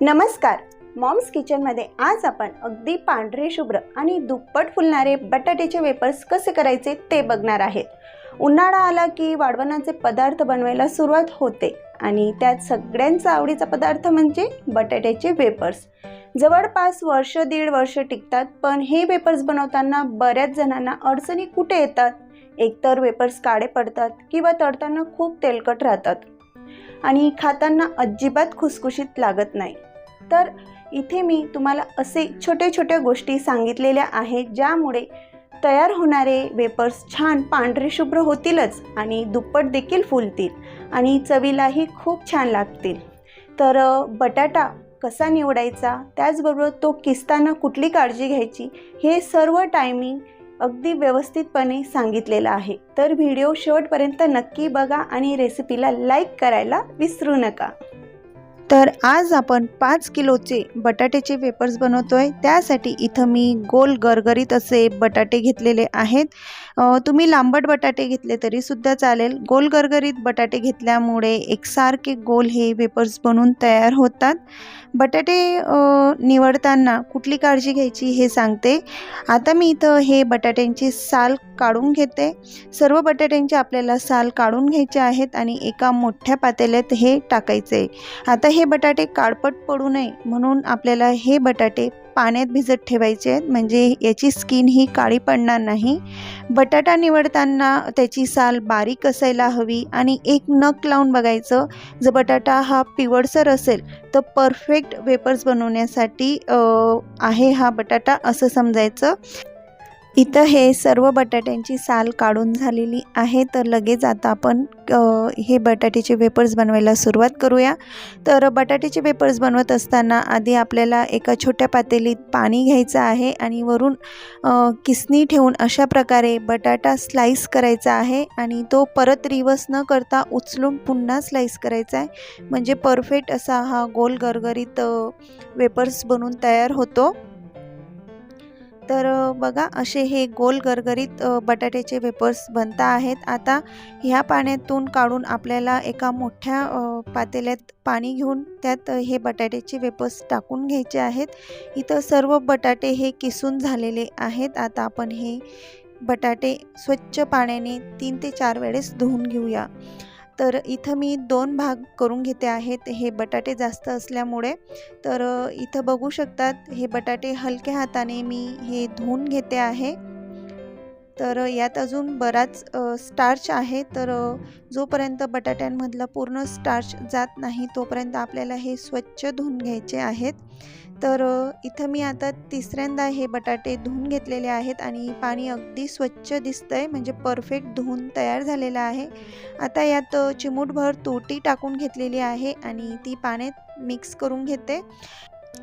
नमस्कार. मॉम्स किचनमध्ये आज आपण अगदी पांढरे शुभ्र आणि दुप्पट फुलणारे बटाट्याचे वेपर्स कसे करायचे ते बघणार आहेत. उन्हाळा आला की वाढवणाचे पदार्थ बनवायला सुरुवात होते आणि त्यात सगळ्यांचा आवडीचा पदार्थ म्हणजे बटाट्याचे वेपर्स. जवळपास वर्ष दीड वर्ष टिकतात पण हे वेपर्स बनवताना बऱ्याच जणांना अडचणी कुठे येतात? एकतर वेपर्स काळे पडतात किंवा तळताना खूप तेलकट राहतात. आणि खाताना अजिबात खुसखुशीत लागत नाही. तर इथे मी तुम्हाला असे छोट्या छोट्या गोष्टी सांगितलेल्या आहेत ज्यामुळे तयार होणारे वेपर्स छान पांढरे शुभ्र होतीलच आणि दुप्पट देखील फुलतील आणि चवीलाही खूप छान लागतील. तर बटाटा कसा निवडायचा? त्याचबरोबर तो किसताना कुठली काळजी घ्यायची? हे सर्व टायमिंग अगदी व्यवस्थितपणे सांगितलेलं आहे. तर व्हिडिओ शेवटपर्यंत नक्की बघा आणि रेसिपीला लाईक करायला विसरू नका. तर आज आपण पाच किलोचे बटाट्याचे वेपर्स बनवतोय. त्यासाठी इथं मी गोल गरगरीत असे बटाटे घेतलेले आहेत. तुम्ही लांबट बटाटे घेतले तरीसुद्धा चालेल. गोल गरगरीत बटाटे घेतल्यामुळे एकसारखे गोल हे वेपर्स बनून तयार होतात. बटाटे निवडताना कुठली काळजी घ्यायची हे सांगते. आता मी इथं हे बटाट्यांची साल काढून घेते. सर्व बटाट्यांची आपल्याला साल काढून घ्यायचे आहेत आणि एका मोठ्या पातेल्यात हे टाकायचे. आता हे बटाटे काळपट पडू नये म्हणून आपल्याला हे बटाटे पाण्यात भिजत ठेवायचे आहेत. म्हणजे याची स्किन ही काळी पडणार नाही. बटाटा निवडताना त्याची साल बारीक असायला हवी आणि एक नख लावून बघायचं. जर बटाटा हा पिवळसर असेल तर परफेक्ट वेपर्स बनवण्यासाठी आहे हा बटाटा असं समजायचं. इथं हे सर्व बटाट्यांची साल काढून झालेली आहे. तर लगेच आता आपण हे बटाट्याचे वेपर्स बनवायला सुरुवात करूया. तर बटाट्याचे वेपर्स बनवत असताना आधी आपल्याला एका छोट्या पातेलीत पाणी घ्यायचं आहे आणि वरून किसनी किसणी ठेवून अशा प्रकारे बटाटा स्लाईस करायचा आहे आणि तो परत रिवर्स न करता उचलून पुन्हा स्लाईस करायचा आहे. म्हणजे परफेक्ट असा हा गोल गरगरीत वेपर्स बनून तयार होतो. तर बघा असे हे गोल गरगरीत बटाट्याचे वेपर्स बनता आहेत. आता ह्या पाण्यातून काढून आपल्याला एका मोठ्या पातेल्यात पाणी घेऊन त्यात हे बटाट्याचे वेपर्स टाकून घ्यायचे आहेत. इथं सर्व बटाटे हे किसून झालेले आहेत. आता आपण हे बटाटे स्वच्छ पाण्याने तीन ते चार वेळेस धुवून घेऊया. तर इथं मी दोन भाग करून घेते आहेत. हे बटाटे जास्त असल्यामुळे. तर इथं बघू शकतात हे बटाटे हलक्या हाताने मी हे धुवून घेते आहे. तर यात अजून बराच स्टार्च आहे. तर जोपर्यंत बटाट्यांमधला पूर्ण स्टार्च जात नाही तोपर्यंत आपल्याला हे स्वच्छ धुवून घ्यायचे आहेत. तर इथं मी आता तिसऱ्यांदा हे बटाटे धुवून घेतलेले आहेत आणि पाणी अगदी स्वच्छ दिसतंय म्हणजे परफेक्ट धुवून तयार झालेलं आहे. आता यात चिमूटभर तोटी टाकून घेतलेली आहे आणि ती पाण्यात मिक्स करून घेते.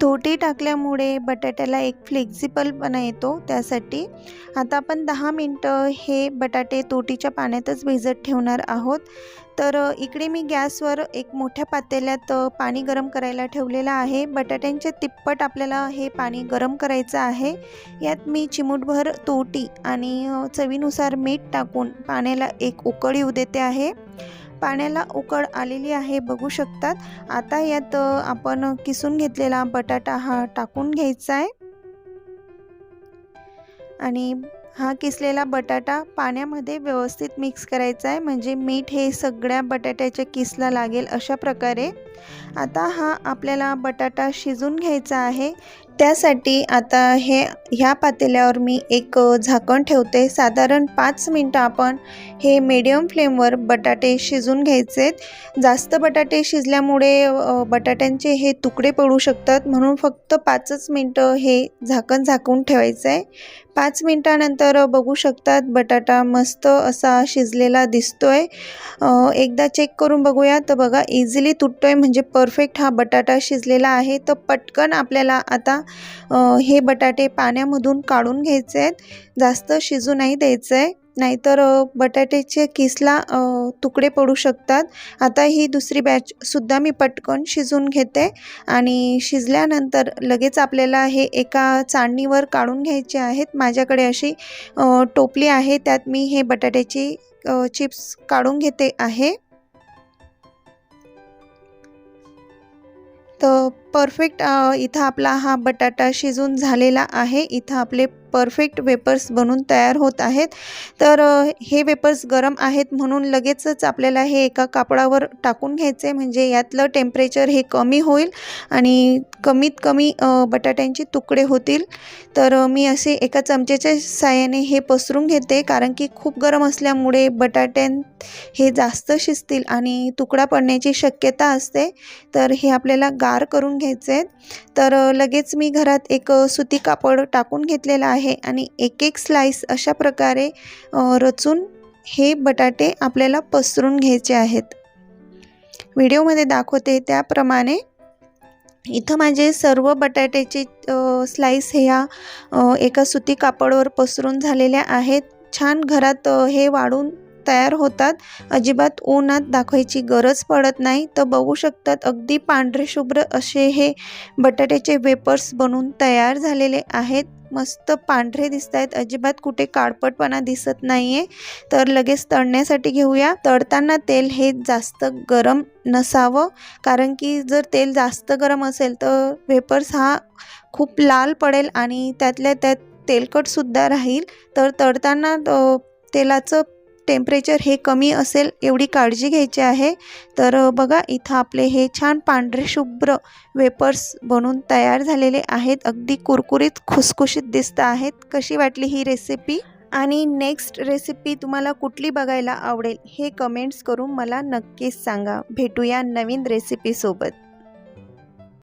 तोटी टाकल्यामुळे बटाट्याला एक फ्लेक्झिबलपणा येतो त्यासाठी. आता आपण दहा मिनटं हे बटाटे तोटीच्या पाण्यातच भिजत ठेवणार आहोत. तर इकडे मी गॅसवर एक मोठ्या पातेल्यात पाणी गरम करायला ठेवलेलं आहे. बटाट्यांच्या तिप्पट आपल्याला हे पाणी गरम करायचं आहे. यात मी चिमूटभर तोटी आणि चवीनुसार मीठ टाकून पाण्याला एक उकळी येऊ देते आहे. पाण्याला उकळ आलेली आहे बघू शकतात. आता यात आपण किसून घेतलेला बटाटा हा टाकून घ्यायचा आहे. आणि हा किसलेला बटाटा पाण्यामध्ये व्यवस्थित मिक्स करायचा आहे. म्हणजे मीठ हे सगळ्या बटाट्याच्या किसला लागेल अशा प्रकारे. आता हा आपल्याला बटाटा शिजून घ्यायचा आहे. त्यासाठी आता हे ह्या पातेल्यावर मी एक झाकण ठेवते. साधारण पाच मिनटं आपण हे मीडियम फ्लेमवर बटाटे शिजून घ्यायचे. जास्त बटाटे शिजल्यामुळे बटाट्यांचे हे तुकडे पडू शकतात. म्हणून फक्त पाचच मिनटं हे झाकण झाकून ठेवायचं आहे पाच मिनटानंतर बघू शकतात बटाटा मस्त असा शिजलेला दिसतो आहे एकदा चेक करून बघूया. तर बघा इझिली तुटतो आहे म्हणजे परफेक्ट हा बटाटा शिजलेला आहे. तर पटकन आपल्याला आता हे बटाटे पाण्यामधून काढून घ्यायचे आहेत. जास्त शिजू नाही द्यायचं. आहे नाहीतर बटाट्याचे किसला तुकडे पडू शकतात. आता ही दुसरी बॅचसुद्धा मी पटकन शिजून घेते. आणि शिजल्यानंतर लगेच आपल्याला हे एका चाळणीवर काढून घ्यायचे आहेत. माझ्याकडे अशी टोपली आहे. त्यात मी हे बटाट्याची चिप्स काढून घेते आहे. तर परफेक्ट इथं आपला हा बटाटा शिजून झालेला आहे. इथं आपले परफेक्ट वेपर्स बनून तयार होत आहेत. तर हे वेपर्स गरम आहेत म्हणून लगेचच आपल्याला हे एका कापडावर टाकून घ्यायचे. म्हणजे यातलं टेम्परेचर हे कमी होईल आणि कमीत कमी बटाट्यांचे तुकडे होतील. तर मी असे एका चमचेच्या साहाय्याने हे पसरून घेते. कारण की खूप गरम असल्यामुळे बटाट्यां हे जास्त शिजतील आणि तुकडा पडण्याची शक्यता असते. तर हे आपल्याला गार करून घ्यायचे आहेत. तर लगेच मी घरात एक सुती कापड टाकून घेतलेलं आहे आणि एक एक स्लाईस अशा प्रकारे रचून हे बटाटे आपल्याला पसरून घ्यायचे आहेत. व्हिडिओमध्ये दाखवते त्याप्रमाणे. इथं माझे सर्व बटाट्याचे स्लाईस ह्या एका सुती कापडवर पसरून झालेल्या आहेत. छान घरात हे वाढून तयार होतात. अजिबात उन्हात दाखवायची गरज पडत नाही. तर बघू शकतात अगदी पांढरे शुभ्र असे हे बटाट्याचे वेपर्स बनून तयार झालेले आहेत. मस्त पांढरे दिसत आहेत. अजिबात कुठे काळपटपणा दिसत नाही आहे तर लगेच तळण्यासाठी घेऊया. तळताना तेल हे जास्त गरम नसावं. कारण की जर तेल जास्त गरम असेल तर वेपर्स हा खूप लाल पडेल आणि त्यातल्या त्यात तेलकटसुद्धा राहील. तर तळताना तेलाचं टेम्परेचर हे कमी असेल एवढी काळजी घ्यायची आहे. तर बघा इथं आपले हे छान पांढरे शुभ्र वेपर्स बनून तयार झालेले आहेत. अगदी कुरकुरीत खुसखुशीत दिसत आहेत. कशी वाटली ही रेसिपी आणि नेक्स्ट रेसिपी तुम्हाला कुठली बघायला आवडेल हे कमेंट्स करून मला नक्कीच सांगा. भेटूया नवीन रेसिपीसोबत